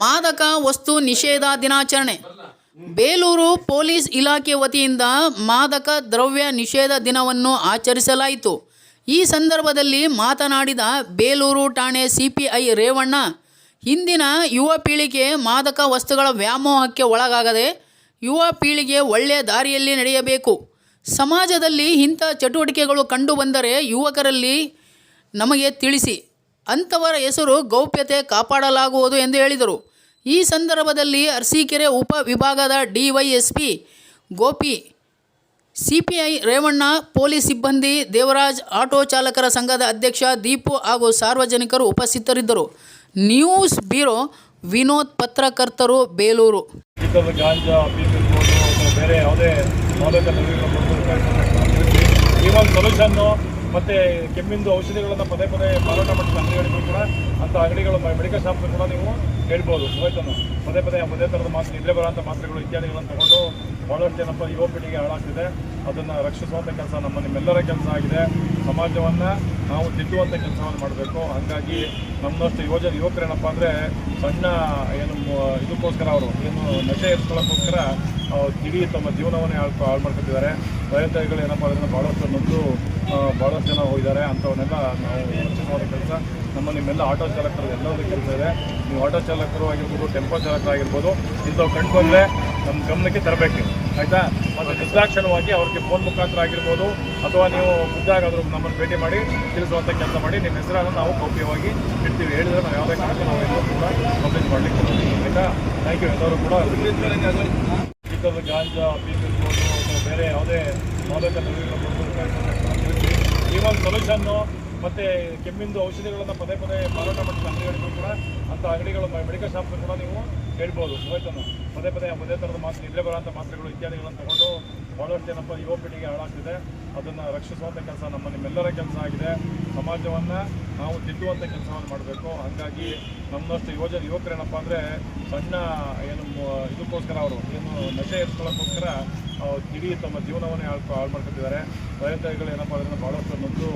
ಮಾದಕ ವಸ್ತು ನಿಷೇಧ ದಿನಾಚರಣೆ. ಬೇಲೂರು ಪೊಲೀಸ್ ಇಲಾಖೆ ವತಿಯಿಂದ ಮಾದಕ ದ್ರವ್ಯ ನಿಷೇಧ ದಿನವನ್ನು ಆಚರಿಸಲಾಯಿತು. ಈ ಸಂದರ್ಭದಲ್ಲಿ ಮಾತನಾಡಿದ ಬೇಲೂರು ಠಾಣೆ ಸಿಪಿಐ ರೇವಣ್ಣ ಇಂದಿನ ಯುವ ಪೀಳಿಗೆ ಮಾದಕ ವಸ್ತುಗಳ ವ್ಯಾಮೋಹಕ್ಕೆ ಒಳಗಾಗದೆ ಯುವ ಪೀಳಿಗೆ ಒಳ್ಳೆಯ ದಾರಿಯಲ್ಲಿ ನಡೆಯಬೇಕು. ಸಮಾಜದಲ್ಲಿ ಇಂಥ ಚಟುವಟಿಕೆಗಳು ಕಂಡುಬಂದರೆ ಯುವಕರಲ್ಲಿ ನಮಗೆ ತಿಳಿಸಿ. ಅಂಥವರ ಹೆಸರು ಗೌಪ್ಯತೆ ಕಾಪಾಡಲಾಗುವುದು ಎಂದು ಹೇಳಿದರು. ಈ ಸಂದರ್ಭದಲ್ಲಿ ಅರಸೀಕೆರೆ ಉಪ ವಿಭಾಗದ DYSP Gopi CPI Revanna, police ಸಿಬ್ಬಂದಿ, ದೇವರಾಜ್ ಆಟೋ ಚಾಲಕರ ಸಂಘದ ಅಧ್ಯಕ್ಷ ದೀಪು ಹಾಗೂ ಸಾರ್ವಜನಿಕರು ಉಪಸ್ಥಿತರಿದ್ದರು. ನ್ಯೂಸ್ ಬ್ಯೂರೋ ವಿನೋದ್ ಪತ್ರಕರ್ತರು, ಬೇಲೂರು. ಸೊಲ್ಯೂಷನ್ನು ಮತ್ತು ಕೆಮ್ಮಿಂದು ಔಷಧಿಗಳನ್ನು ಪದೇ ಪದೇ ಮಾರಾಟ ಮಾಡಿದ ಅಂಗಡಿಗಳಿಗೂ ಕೂಡ. ಅಂತ ಅಂಗಡಿಗಳು ಮೆಡಿಕಲ್ ಶಾಪ್ ಕೂಡ ನೀವು ಹೇಳ್ಬೋದು. ಹೋಯ್ತನ್ನು ಪದೇ ಪದೇ ಅದೇ ಥರದ ಮಾತ್ರೆ ಇದ್ರೆ ಬರೋಂಥ ಮಾತ್ರೆಗಳು, ಇತ್ಯಾದಿಗಳನ್ನು ತಗೊಂಡು ಭಾಳಷ್ಟು ಏನಪ್ಪ, ಯುವ ಪೀಳಿಗೆ ಹಾಳಾಗ್ತಿದೆ. ಅದನ್ನು ರಕ್ಷಿಸುವಂಥ ಕೆಲಸ ನಮ್ಮ, ನಿಮ್ಮೆಲ್ಲರ ಕೆಲಸ ಆಗಿದೆ. ಸಮಾಜವನ್ನು ನಾವು ತಿದ್ದುವಂಥ ಕೆಲಸವನ್ನು ಮಾಡಬೇಕು. ಹಾಗಾಗಿ ನಮ್ಮಷ್ಟು ಯುವಜ ಯುವಕರೇನಪ್ಪ ಅಂದರೆ ಸಣ್ಣ ಏನು ಇದಕ್ಕೋಸ್ಕರ ಅವರು ಏನು ನಶೆ ಎತ್ಕೊಳ್ಳೋಕ್ಕೋಸ್ಕರ ಇಡೀ ತಮ್ಮ ಜೀವನವನ್ನೇ ಹಾಳು ಹಾಳು ಮಾಡ್ಕೊತಿದ್ದಾರೆ. ರೈತರುಗಳು ಏನಪ್ಪ ಅದನ್ನು ಭಾಳಷ್ಟು ನೊಂದು ಭಾಳಷ್ಟು ಜನ ಹೋಗಿದ್ದಾರೆ. ಅಂಥವನ್ನೆಲ್ಲ ನಾವು ರಕ್ಷಿಸುವಂಥ ಕೆಲಸ. ನಮ್ಮ ನಿಮ್ಮೆಲ್ಲ ಆಟೋ ಚಾಲಕರು ಎಲ್ಲರೂ ಕೆಲಸ ಇದೆ. ನೀವು ಆಟೋ ಚಾಲಕರು ಆಗಿರ್ಬೋದು, ಟೆಂಪೋ ಚಾಲಕರಾಗಿರ್ಬೋದು ಇಂಥವು ಕಂಡು ನಮ್ಮ ಗಮನಕ್ಕೆ ತರಬೇಕು. ಆಯಿತಾ? ಮತ್ತು ನಿರ್ದಾಕ್ಷಣವಾಗಿ ಅವ್ರಿಗೆ ಫೋನ್ ಮುಖಾಂತರ ಆಗಿರ್ಬೋದು, ಅಥವಾ ನೀವು ಖುದ್ದಾಗಾದರೂ ನಮ್ಮನ್ನು ಭೇಟಿ ಮಾಡಿ ತಿಳಿಸುವಂಥ ಕೆಲಸ ಮಾಡಿ, ನಿಮ್ಮ ಹೆಸರನ್ನು ನಾವು ಗೌಪ್ಯವಾಗಿ ಇಡ್ತೀವಿ. ಹೇಳಿದ್ರೆ ನಾವು ಯಾವುದೇ ಕಾರಣಕ್ಕೆ ನಾವು ಎಲ್ಲರೂ ಕೂಡ ಕಂಪ್ಲೇಂಟ್ ಮಾಡಲಿಕ್ಕೆ ಆಯಿತಾ? ಥ್ಯಾಂಕ್ ಯು ಎಲ್ಲರೂ ಕೂಡ ಚಿಕ್ಕದ ಗಾಂಜಾ ಇರ್ಬೋದು, ಅಥವಾ ಬೇರೆ ಯಾವುದೇ ದ್ರವ್ಯಗಳು ಈ ಒಂದು ಸೊಲ್ಯೂಷನ್ನು ಮತ್ತು ಕೆಮ್ಮಿಂದು ಔಷಧಿಗಳನ್ನು ಪದೇ ಪದೇ ಮಾರಾಟ ಮಾಡಿದ ಅಂಗಡಿಗಳಿಗೂ ಕೂಡ ಅಂತ ಅಂಗಡಿಗಳು ಮೆಡಿಕಲ್ ಶಾಪ್ ಕೂಡ ನೀವು ಹೇಳ್ಬೋದು. ಹೋಯ್ತನ್ನು ಪದೇ ಪದೇ ಒಂದೇ ಥರದ ಮಾತ್ರೆ ಇದ್ರೆ ಬರೋಂಥ ಮಾತ್ರೆಗಳು ಇತ್ಯಾದಿಗಳನ್ನು ತಗೊಂಡು ಭಾಳಷ್ಟು ಏನಪ್ಪ ಯುವ ಪೀಳಿಗೆ ಹಾಳಾಗ್ತಿದೆ. ಅದನ್ನು ರಕ್ಷಿಸುವಂಥ ಕೆಲಸ ನಮ್ಮ ನಿಮ್ಮೆಲ್ಲರ ಕೆಲಸ ಆಗಿದೆ. ಸಮಾಜವನ್ನು ನಾವು ತಿದ್ದುವಂಥ ಕೆಲಸವನ್ನು ಮಾಡಬೇಕು. ಹಾಗಾಗಿ ನಮ್ಮಷ್ಟು ಯುವಜ ಯುವಕರೇನಪ್ಪ ಅಂದರೆ ಸಣ್ಣ ಏನು ಇದಕ್ಕೋಸ್ಕರ ಅವರು ಏನು ನಶೆ ಇರಿಸ್ಕೊಳ್ಳೋಕ್ಕೋಸ್ಕರ ಅವ್ರು ಇಡೀ ತಮ್ಮ ಜೀವನವನ್ನೇ ಹಾಳು ಹಾಳು ಮಾಡ್ಕೊತಿದ್ದಾರೆ ರೈತರುಗಳು ಏನಪ್ಪ ಅದನ್ನು ಭಾಳಷ್ಟು ನೊಂದು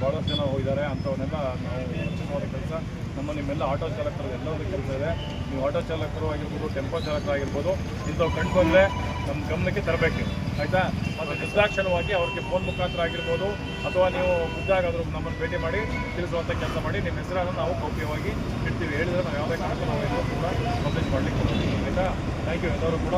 ಭಾಳಷ್ಟು ಜನ ಹೋಗಿದ್ದಾರೆ. ಅಂಥವನ್ನೆಲ್ಲ ನಾವು ರಕ್ಷಿಸುವಂಥ ಕೆಲಸ. ನಮ್ಮ ನಿಮ್ಮೆಲ್ಲ ಆಟೋ ಚಾಲಕರು ಎಲ್ಲರೂ ಕೆಲಸ ಇದೆ. ನೀವು ಆಟೋ ಚಾಲಕರು ಆಗಿರ್ಬೋದು, ಟೆಂಪೋ ಚಾಲಕರಾಗಿರ್ಬೋದು ಇಂಥವು ಕಂಡು ಬಂದರೆ ನಮ್ಮ ಗಮನಕ್ಕೆ ತರಬೇಕು. ಆಯಿತಾ? ಮತ್ತು ನಿರ್ದಾಕ್ಷಣವಾಗಿ ಅವ್ರಿಗೆ ಫೋನ್ ಮುಖಾಂತರ ಆಗಿರ್ಬೋದು, ಅಥವಾ ನೀವು ಮುದ್ದಾಗಾದರೂ ನಮ್ಮನ್ನು ಭೇಟಿ ಮಾಡಿ ತಿಳಿಸುವಂಥ ಕೆಲಸ ಮಾಡಿ, ನಿಮ್ಮ ಹೆಸರನ್ನು ನಾವು ಗೌಪ್ಯವಾಗಿ ಇಡ್ತೀವಿ. ಹೇಳಿದ್ರೆ ನಾವು ಯಾವುದೇ ಕಾರಣಕ್ಕೂ ನಾವು ಕೂಡ ಕಂಪ್ಲೇಂಟ್ ಮಾಡಲಿಕ್ಕೆ ಆಯಿತಾ? ಥ್ಯಾಂಕ್ ಯು ಎಲ್ಲರೂ ಕೂಡ